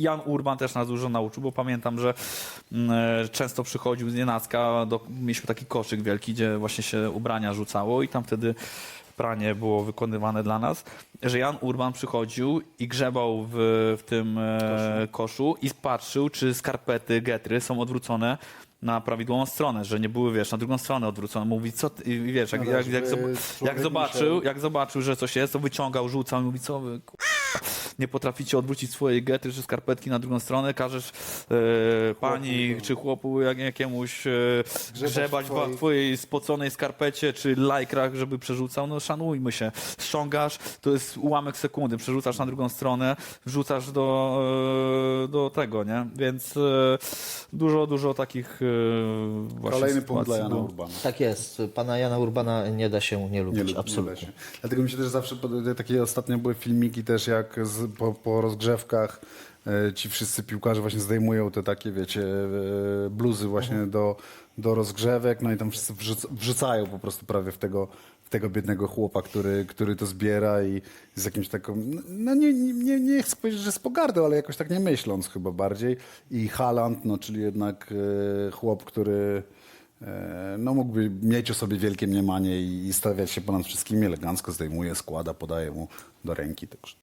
Jan Urban też nas dużo nauczył, bo pamiętam, że mm, e, często przychodził z nienacka, do, mieliśmy taki koszyk wielki, gdzie właśnie się ubrania rzucało i tam wtedy pranie było wykonywane dla nas, że Jan Urban przychodził i grzebał w, w tym e, koszu i patrzył, czy skarpety Getry są odwrócone na prawidłową stronę, że nie były, wiesz, na drugą stronę odwrócone. Mówi, co ty, wiesz, jak, No jak, jak, jak zobaczył, jak zobaczył, że coś jest, to wyciągał, rzucał i mówi, co wy, nie potraficie odwrócić swojej getry czy skarpetki na drugą stronę, każesz e, pani czy chłopu jak, jakiemuś e, grzebać w twoich- twojej spoconej skarpecie czy lajkrach, żeby przerzucał, no szanujmy się. Ściągasz, to jest ułamek sekundy, przerzucasz na drugą stronę, wrzucasz do, e, do tego, nie? Więc e, dużo, dużo takich e, właśnie Kolejny punkt dla Jana było. Urbana. Tak jest. Pana Jana Urbana nie da się nie lubić, Nie, lub- nie absolutnie. się. Dlatego mi się też zawsze takie ostatnio były filmiki też jak z, po, po rozgrzewkach e, ci wszyscy piłkarze właśnie zdejmują te takie, wiecie, e, bluzy właśnie Mhm. do, do rozgrzewek, no i tam wszyscy wrzuc, wrzucają po prostu prawie w tego, w tego biednego chłopa, który, który to zbiera i z jakimś taką, no nie, nie, nie, chcę powiedzieć, że z pogardą, ale jakoś tak nie myśląc chyba bardziej. I Haaland, no czyli jednak e, chłop, który No mógłby mieć o sobie wielkie mniemanie i i stawiać się ponad wszystkimi, elegancko zdejmuje, składa, podaje mu do ręki. Także